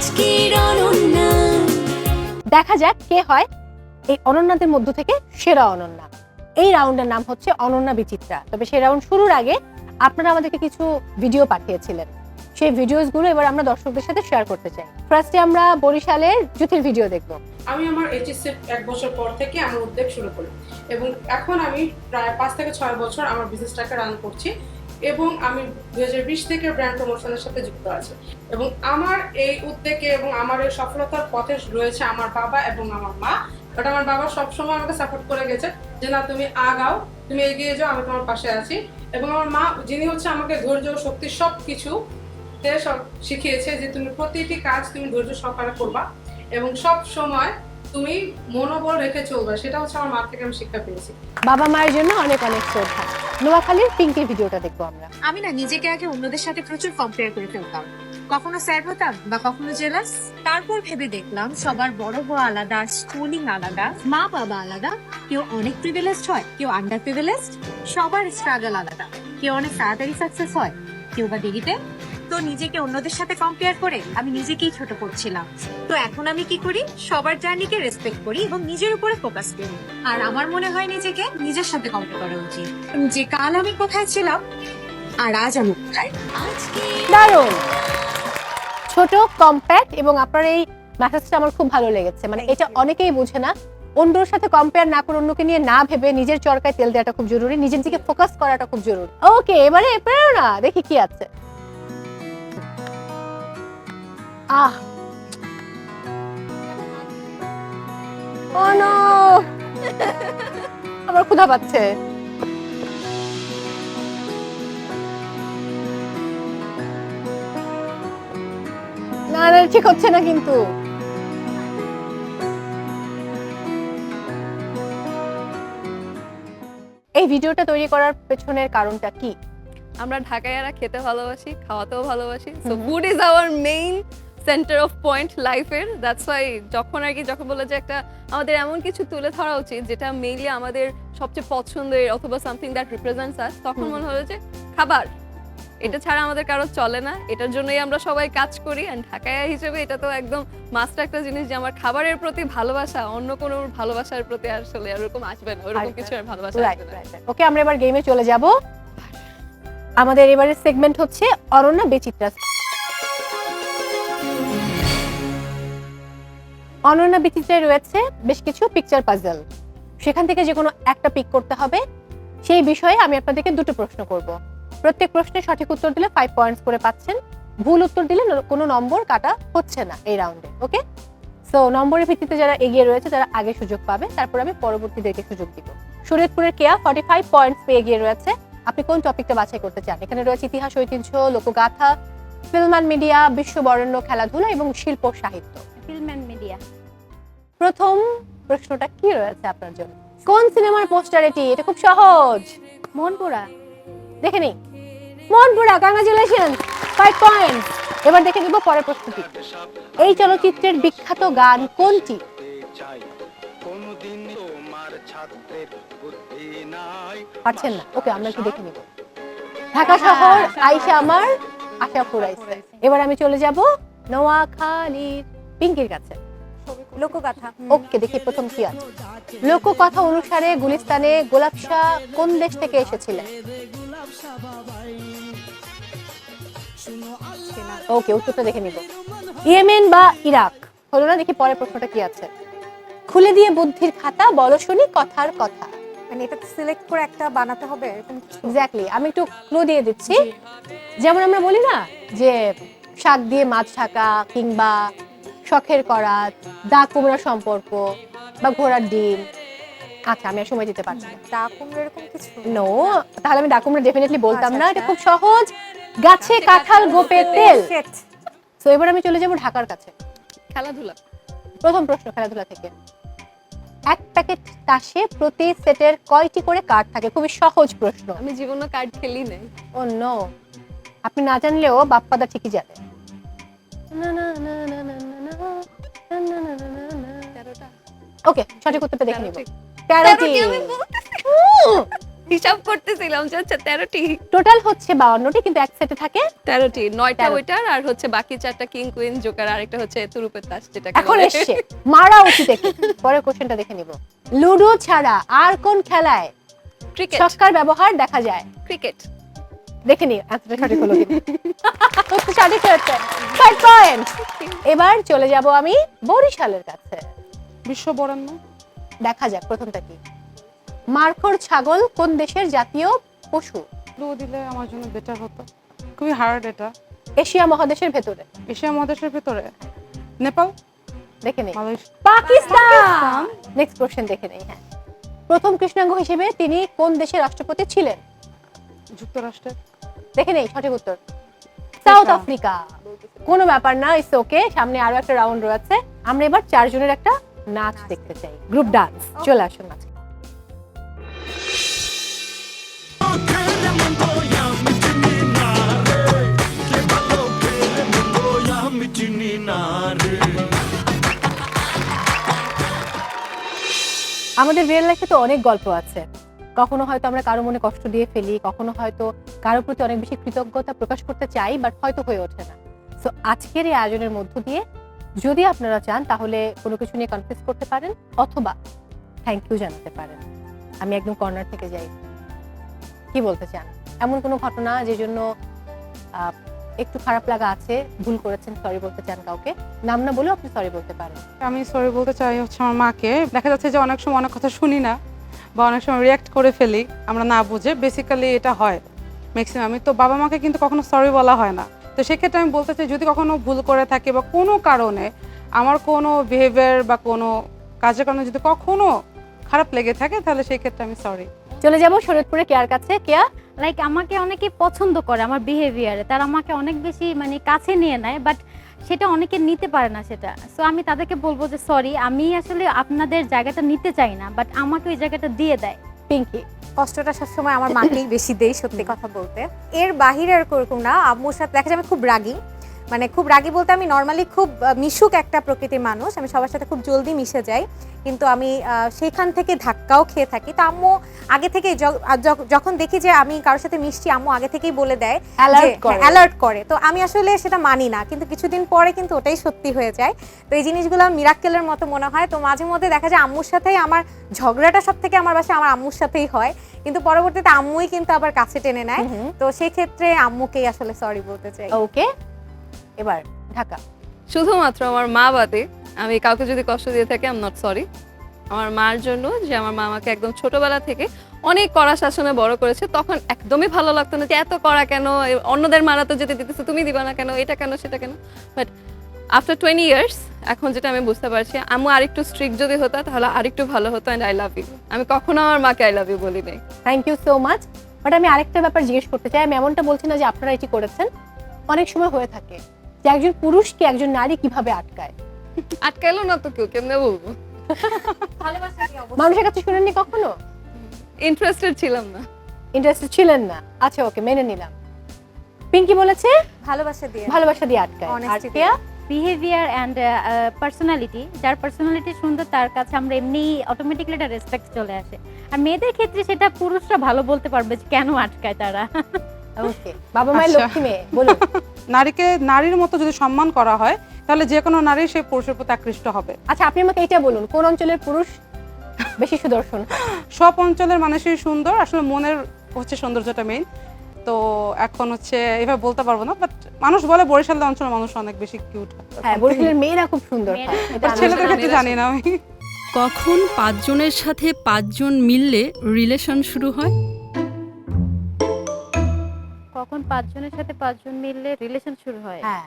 আজকের অনন্যা। দেখা যাক কে হয় এই অনন্যাদের মধ্য থেকে সেরা অনন্যা। এই রাউন্ডের নাম হচ্ছে অনন্যা বিচিত্রা। তবে সেই রাউন্ড শুরুর আগে আপনারা আমাদেরকে কিছু ভিডিও পাঠিয়েছিলেন। সেই ভিডিওসগুলো এবার আমরা দর্শকদের সাথে শেয়ার করতে চাই। ফার্স্টে আমরা বরিশালের জুথির ভিডিও দেখব। আমি আমার এইচএসসি এক বছর পর থেকে আমার উদ্যোগ শুরু করি। এবং এখন আমি প্রায় পাঁচ থেকে ছয় বছর আমার বিজনেসটাকে রান করছি। এবং আমি দুই হাজার বিশ থেকে ব্র্যান্ড প্রমোশনের সাথে যুক্ত আছি। এবং আমার এই উদ্যোগে এবং আমার এই সফলতার পথে রয়েছে আমার বাবা এবং আমার মা। বাট আমার বাবা সবসময় আমাকে সাপোর্ট করে গেছে যে, না, তুমি আগাও, তুমি এগিয়ে যাও, আমি তোমার পাশে আছি। এবং আমার মা, যিনি হচ্ছে আমাকে ধৈর্য শক্তি সব কিছু সব শিখিয়েছে যে, তুমি প্রতিটি কাজ তুমি ধৈর্য সহকারে করবা এবং সব সময় তুমি মনোবল রেখে চলবে। সেটা হচ্ছে আমার মা থেকে আমি শিক্ষা পেয়েছি। বাবা মায়ের জন্য অনেক অনেক শ্রদ্ধা। নোয়াখালীর পিঙ্কের ভিডিওটা দেখব আমরা। আমি না নিজেকে আগে অন্যদের সাথে প্রচুর কম্পেয়ার করে ফেলতাম। কখনো স্যার হতাম বা কখনো জেলাস তারপর ভেবে দেখলাম সবার বড় হওয়া আলাদা স্কুলিং আলাদা, মা বাবা আলাদা, কেউ অনেক প্রিভিলেজড হয়, কেউ আন্ডার প্রিভিলেজড সবার স্ট্রাগল আলাদা, কেউ অনেক তাড়াতাড়ি সাকসেস হয়, কেউ বা দেরিতে তো নিজেকে অন্যদের সাথে কম্পেয়ার করে আমি নিজেকেই ছোট করছিলাম। তো এখন আমি কি করি? সবার জার্নিকে রেসপেক্ট করি এবং নিজের উপরে ফোকাস করি। আর আমার মনে হয় নিজেকে নিজের সাথে কম্পেয়ার করা উচিত। যে কাল আমি কোথায় ছিলাম আর আজ আমি কোথায়? দারুণ! ছোট কম্প্যাক্ট এবং আপনার এই মেসেজটা আমার খুব ভালো লেগেছে। মানে এটা অনেকেই বোঝে না। অন্যর সাথে কম্পেয়ার না করে অন্যকে নিয়ে না ভেবে নিজের চরকায় তেল দেওয়াটা খুব জরুরি নিজের দিকে ফোকাস করাটা খুব জরুরি। ওকে এবারে প্রেরণা দেখি কি আছে। আহ ও নো আমার ক্ষুধা পাচ্ছে। না না ঠিক হচ্ছে না কিন্তু। এই ভিডিওটা তৈরি করার পেছনের কারণটা কি? আমরা ঢাকাইয়ারা খেতে ভালোবাসি খাওয়াতেও ভালোবাসি। So. Food is our main centre of point লাইফের দ্যাটস ওয়াই যখন আর কি যখন বলে যে একটা আমাদের এমন কিছু তুলে ধরা উচিত যেটা মেইনলি আমাদের সবচেয়ে পছন্দের অথবা সামথিং দ্যাট রিপ্রেজেন্টস আস তখন মনে হলো যে খাবার। এটা ছাড়া আমাদের কারও চলে না। এটার জন্যই আমরা সবাই কাজ করি। অ্যান্ড ঢাকাইয়া হিসেবে এটা তো একদম মাস্টার একটা জিনিস যে আমার খাবারের প্রতি ভালোবাসা অন্য কোনো ভালোবাসার প্রতি আসলে এরকম আসবে না। ওরকম কিছু আর ভালোবাসা আসবে না। ওকে আমরা এবার গেমে চলে যাব। আমাদের এবারের সেগমেন্ট হচ্ছে অরণ্য বেচিত্রা অনন্যা বিচিত্রায় রয়েছে বেশ কিছু পিকচার পাজল সেখান থেকে যে কোনো একটা পিক করতে হবে। সেই বিষয়ে আমি আপনাদেরকে দুটো প্রশ্ন করব। প্রত্যেক প্রশ্নের সঠিক উত্তর দিলে ফাইভ পয়েন্টস করে পাচ্ছেন। ভুল উত্তর দিলে কোনো নম্বর কাটা হচ্ছে না এই রাউন্ডে ওকে সো নম্বরের ভিত্তিতে যারা এগিয়ে রয়েছে, তারা আগে সুযোগ পাবে। তারপর আমি পরবর্তীদেরকে সুযোগ দিব। শরীয়তপুরের কেয়া ফর্টি ফাইভ পয়েন্টস পেয়ে এগিয়ে রয়েছে। আপনি কোন টপিকটা বাছাই করতে চান? এখানে রয়েছে ইতিহাস, ঐতিহ্য, লোকগাথা ফিল্ম অ্যান্ড মিডিয়া বিশ্ব বরেণ্য খেলাধুলা এবং শিল্প সাহিত্য। Film and media. প্রথম প্রশ্নটা কি রয়েছে আপনার জন্য? কোন সিনেমার পোস্টার এটি? এটা খুব সহজ। মনপুরা। দেখে নিই। মনপুরা কংগ্রাচুলেশন ফাইভ পয়েন্ট এবার দেখে নিব পরের প্রশ্নটি। এই চলচ্চিত্রের বিখ্যাত গান কোনটি? পাচ্ছেন না? ওকে আমরা একটু দেখে নিব। ঢাকা শহর আইসা আমার আশা ফুরাইছে। এবার আমি চলে যাব নোয়াখালীর পিঙ্কির কাছে। ওকে দেখি প্রথম কি আছে। লোককথা অনুসারে গুলিস্তানে গোলাপ শাহ কোন দেশ থেকে এসেছিলেন? ওকে, উত্তরটা দেখে নিব। ইয়েমেন বা ইরাক? হলো না, দেখি পরের প্রশ্নটা কি আছে। খুলে দিয়ে বুদ্ধির খাতা, বলো শুনি কথার কথা। মানে এটা সিলেক্ট করে একটা বানাতে হবে এরকম এক্স্যাক্টলি আমি একটু ক্লু দিয়ে দিচ্ছি। যেমন আমরা বলি না যে শাক দিয়ে মাছ ঢাকা কিংবা শখের করাত দা কুমড়া সম্পর্ক বা ঘোড়ার ডিম। আচ্ছা আমি আর সময় দিতে পারছি না। দা কুমড়ো এরকম কিছু? নো তাহলে আমি ডাকুমরা ডেফিনেটলি বলতাম আচ্ছা, না। আচ্ছা। এটা খুব সহজ। গাছে কাঁঠাল গোপে তেল। তো এবার আমি চলে যাব ঢাকার কাছে। খেলাধুলা। প্রথম প্রশ্ন খেলাধুলা থেকে। এক প্যাকেট তাসে প্রতি সেটের কয়টি করে কার্ড থাকে খুবই সহজ প্রশ্ন আমি জীবনে কার্ড খেলি নাই ও নো আপনি না জানলেও বাপ্পাদা ঠিকই জানে ওকে সঠিক উত্তরটা দেখে নিব। তেরোটি হিসাব করতেছিলাম যে আচ্ছা তেরোটি। টোটাল হচ্ছে বাউান্নটি কিন্তু এক সেটে থাকে তেরোটি। নয়টা ওইটার আর হচ্ছে বাকি চারটা কিং কুইন জোকার আরেকটা হচ্ছে তুরুপের তাস যেটা এখন এসছে। মারা উচিত একটু। পরের কোশ্চেনটা দেখে নিব। লুডো ছাড়া আর কোন খেলায় ক্রিকেট ছক্কার ব্যবহার দেখা যায়? ক্রিকেট দেখে নিও অ্যান্সারটা সঠিক হলো সঠিক হয়েছে। ফাইভ পয়েন্ট এবার চলে যাব আমি বরিশালের কাছে। বিশ্ব বরেণ্য। দেখা যাক প্রথমটা কি? মারখোর ছাগল কোন দেশের জাতীয় পশু? ক্লু দিলে আমার জন্য বেটার হতো। খুবই হার্ড এটা। এশিয়া মহাদেশের ভেতরে। এশিয়া মহাদেশের ভিতরে। নেপাল? দেখে নেই। পাকিস্তান! নেক্সট কোশ্চেন দেখে নেই হ্যাঁ। প্রথম কৃষ্ণাঙ্গ হিসেবে তিনি কোন দেশের রাষ্ট্রপতি ছিলেন? যুক্তরাষ্ট্রের। দেখে নেই সঠিক উত্তর। South Africa. কোনো ব্যাপার না ইটস ওকে সামনে আরও একটা রাউন্ড রয়েছে। আমরা এবার চারজনের একটা নাচ দেখতে চাই। গ্রুপ ডান্স চলে আসুন নাচ আমাদের রিয়েল লাইফে তো অনেক গল্প আছে। কখনো হয়তো আমরা কারও মনে কষ্ট দিয়ে ফেলি, কখনো হয়তো কারোর প্রতি অনেক বেশি কৃতজ্ঞতা প্রকাশ করতে চাই বাট হয়তো হয়ে ওঠে না। সো আজকের এই আয়োজনের মধ্য দিয়ে যদি আপনারা চান, তাহলে কোনো কিছু নিয়ে কনফিউজ করতে পারেন, অথবা থ্যাংক ইউ জানাতে পারেন। আমি একদম কর্নার থেকে যাই। কি বলতে চান? এমন কোনো ঘটনা যে জন্য একটু খারাপ লাগা আছে ভুল করেছেন সরি বলতে চান কাউকে। নাম না বলেও আপনি সরি বলতে পারেন। আমি সরি বলতে চাই হচ্ছে আমার মাকে। দেখা যাচ্ছে যে অনেক সময় অনেক কথা শুনি না বা অনেক সময় রিয়াক্ট করে ফেলি আমরা না বুঝে। বেসিক্যালি এটা হয়। ম্যাক্সিমামই তো বাবা মাকে কিন্তু কখনো সরি বলা হয় না। তো সেক্ষেত্রে আমি বলতে চাই যদি কখনো ভুল করে থাকে বা কোনো কারণে আমার কোনো বিহেভিয়ার বা কোনো কাজের কারণে যদি কখনো খারাপ লেগে থাকে তাহলে সেই ক্ষেত্রে আমি সরি চলে যাব শরীয়তপুরে কেয়ার কাছে। কেয়া লাইক আমাকে অনেকে পছন্দ করে আমার বিহেভিয়ারে তারা আমাকে অনেক বেশি মানে কাছে নিয়ে নেয় বাট সেটা অনেকে নিতে পারে না সেটা। সো আমি তাদেরকে বলব যে সরি আমি আসলে আপনাদের জায়গাটা নিতে চাই না বাট আমাকে ওই জায়গাটা দিয়ে দেয়। পিঙ্কি কষ্টটা সবসময় আমার মাকেই বেশি দেয়, সত্যি কথা বলতে। এর বাহিরে আর করুক না। আম্মুর সাথে, দেখা যায় খুব রাগী। মানে খুব রাগি বলতে আমি নর্মালি খুব মিশুক একটা প্রকৃতির মানুষ। আমি সবার সাথে খুব জলদি মিশে যাই। কিন্তু আমি সেখান থেকে ধাক্কাও খেয়ে থাকি। তো আম্মু আগে থেকে যখন দেখি যে আমি কারোর সাথে মিশছি আম্মু আগে থেকেই বলে দেয় অ্যালার্ট করে। তো আমি আসলে সেটা মানি না। কিন্তু কিছুদিন পরে কিন্তু ওটাই সত্যি হয়ে যায়। তো এই জিনিসগুলো মিরাক্কেলের মতো মনে হয়। তো মাঝে মধ্যে দেখা যায় আম্মুর সাথেই আমার ঝগড়াটা সব থেকে আমার বাসায় আমার আম্মুর সাথেই হয়। কিন্তু পরবর্তীতে আম্মুই কিন্তু আবার কাছে টেনে নেয়। তো সেই ক্ষেত্রে আম্মুকেই আসলে সরি বলতে চাই। ওকে এবার ঢাকা। শুধুমাত্র আমার মা বাদে আমি কাউকে যদি কষ্ট দিয়ে থাকি আম নট সরি আমার মার জন্য যে আমার মা আমাকে একদম ছোটবেলা থেকে অনেক কড়া শাসনে বড় করেছে তখন একদমই ভালো লাগতো না যে এত কড়া কেন অন্যদের মারা তো যেতে দিতেছে তুমি দিবা না কেন এটা কেন সেটা কেন? বাট আফটার টোয়েন্টি ইয়ার্স এখন যেটা আমি বুঝতে পারছি আমি আরেকটু স্ট্রিক্ট যদি হতো তাহলে আরেকটু ভালো হতো অ্যান্ড আই লাভ ইউ আমি কখনো আমার মাকে আই লাভ ইউ বলি নাই। Thank you so much but আমি আরেকটা ব্যাপার জিজ্ঞেস করতে চাই আমি এমনটা বলছি না যে আপনারা এটি করেছেন। অনেক সময় হয়ে থাকে। যে একজন পুরুষকে একজন নারী কীভাবে আটকায়? আটকাইলো না তো কেউ কেমনে বলব? মানুষের কাছে শুনেননি কখনো? ইন্টারেস্টেড ছিলাম না। ইন্টারেস্টেড ছিলেন না। আচ্ছা ওকে মেনে নিলাম। পিঙ্কি বলেছে ভালোবাসা দিয়ে। ভালোবাসা দিয়ে আটকায়। আর কেয়া? বিহেভিয়ার অ্যান্ড পার্সোনালিটি যার পার্সোনালিটি সুন্দর তার কাছে আমরা এমনি অটোমেটিকলি একটা রেসপেক্ট চলে আসে। আর মেয়েদের ক্ষেত্রে সেটা পুরুষরা ভালো বলতে পারবে যে কেন আটকায় তারা। ওকে বাবা মায়ের আচ্ছা। লক্ষ্মী মেয়ে বলুন। নারীকে নারীর মতো যদি সম্মান করা হয় তাহলে যে কোনো নারী সেই পুরুষের প্রতি আকৃষ্ট হবে। আচ্ছা আপনি আমাকে এটা বলুন কোন অঞ্চলের পুরুষ বেশি সুদর্শন? সব অঞ্চলের মানুষই সুন্দর আসলে মনের হচ্ছে সৌন্দর্যটা মেইন তো এখন হচ্ছে এভাবে বলতে পারব না বাট মানুষ বলে বরিশাল অঞ্চলের মানুষ অনেক বেশি কিউট হ্যাঁ বরিশালের মেয়েরা খুব সুন্দর। ছেলেদের জানি। ক্ষেত্রে জানি না আমি। কখন পাঁচজনের সাথে পাঁচজন মিললে রিলেশন শুরু হয়? কখন পাঁচজনের সাথে পাঁচজন মিললে রিলেশন শুরু হয়। হ্যাঁ।